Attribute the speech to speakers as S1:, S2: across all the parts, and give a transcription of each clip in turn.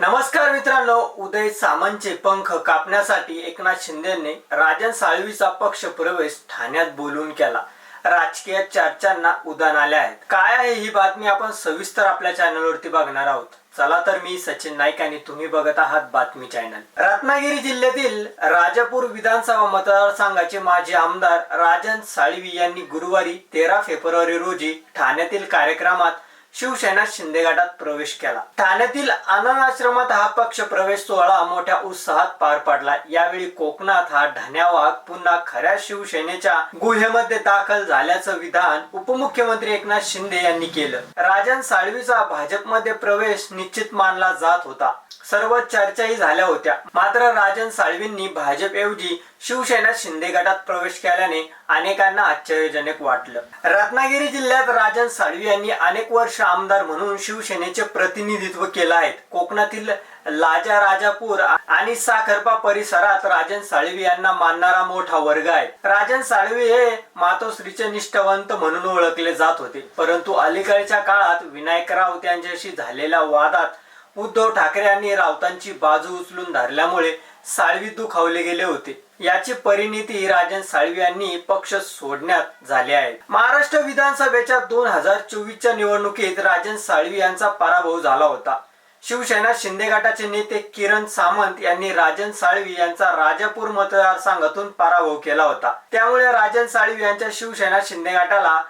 S1: नमस्कार मित्रांनो उदय सामंतचे पंख कापण्यासाठी एकनाथ शिंदेने राजन साळवीचा पक्ष प्रवेश ठाण्यात बोलून केला. राजकीय चर्चांना उदान आले आहेत. काय आहे ही बातमी आपण सविस्तर आपल्या चॅनलवरती बघणार आहोत. चला तर मी सचिन नाईक आणि तुम्ही बघत आहात बातमी चॅनल. रत्नागिरी जिल्ह्यातील राजापूर विधानसभा मतदारसंघाचे माजी आमदार राजन साळवी यांनी गुरुवारी तेरा फेब्रुवारी रोजी ठाण्यातील कार्यक्रमात शिवसेना शिंदे गटात प्रवेश केला. ठाण्यातील आनंद आश्रमात हा पक्ष प्रवेश सोहळा मोठ्या उत्साहात पार पडला. यावेळी कोकणात हा ढाण्यावाग पुन्हा खऱ्या शिवसेनेच्या गुहेमध्ये दाखल झाल्याचं विधान उपमुख्यमंत्री एकनाथ शिंदे यांनी केलं. राजन साळवीचा भाजपमध्ये प्रवेश निश्चित मानला जात होता. सर्व चर्चाही झाल्या होत्या. मात्र राजन साळवींनी भाजपऐवजी शिवसेना शिंदे गटात प्रवेश केल्याने अनेकांना आश्चर्यजनक वाटलं. रत्नागिरी जिल्ह्यात राजन साळवी यांनी अनेक वर्ष आमदार म्हणून शिवसेनेचे प्रतिनिधित्व केलं आहे. कोकणातील लाजा राजापूर आणि साखरपा परिसरात राजन साळवी यांना मानणारा मोठा वर्ग आहे. राजन साळवी हे मातोश्रीचे निष्ठावंत म्हणून ओळखले जात होते. परंतु अलीकडच्या काळात विनायक राऊत यांच्याशी झालेल्या वादात उद्धव ठाकरे यांनी राऊतांची बाजू उचलून धरल्यामुळे साळवी दुखावले गेले होते. याची परिणिती राजन साळवी यांनी पक्ष सोडण्यात झाले आहे महाराष्ट्र विधानसभेच्या दोन हजार चोवीसच्या निवडणुकीत राजन साळवी यांचा पराभव झाला होता. शिवसेना शिंदे गटाचे नेते किरण सामंत यांनी राजन साळवी यांचा राजापूर मतदारसंघातून पराभव केला होता. त्यामुळे राजन साळवी यांच्या शिवसेना शिंदे गटाला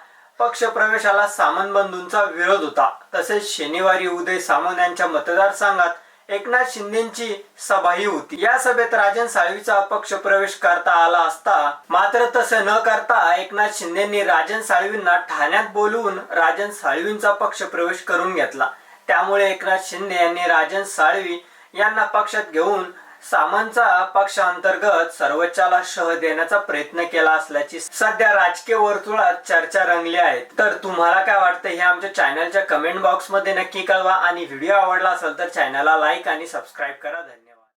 S1: पक्ष प्रवेशाला सामंत बंधूंचा विरोध होता. तसेच शनिवारी उदय सामंत यांच्या मतदारसंघात एकनाथ शिंदेची सभाही होती. या सभेत राजन साळवीचा पक्ष प्रवेश करता आला असता मात्र तसे न करता एकनाथ शिंदेनी राजन साळवींना ठाण्यात बोलवून राजन साळवींचा पक्ष प्रवेश करून घेतला. त्यामुळे एकनाथ शिंदे यांनी राजन साळवी यांना पक्षात घेऊन सामांचा पक्षांतर्गत सर्वोच्चाला शह देण्याचा प्रयत्न केला असल्याची सध्या राजकीय वर्तुळात चर्चा रंगली आहे. तर तुम्हाला काय वाटतं हे आमच्या चॅनलच्या कमेंट बॉक्समध्ये नक्की कळवा आणि व्हिडिओ आवडला असेल तर चॅनलला लाईक आणि सबस्क्राईब करा. धन्यवाद.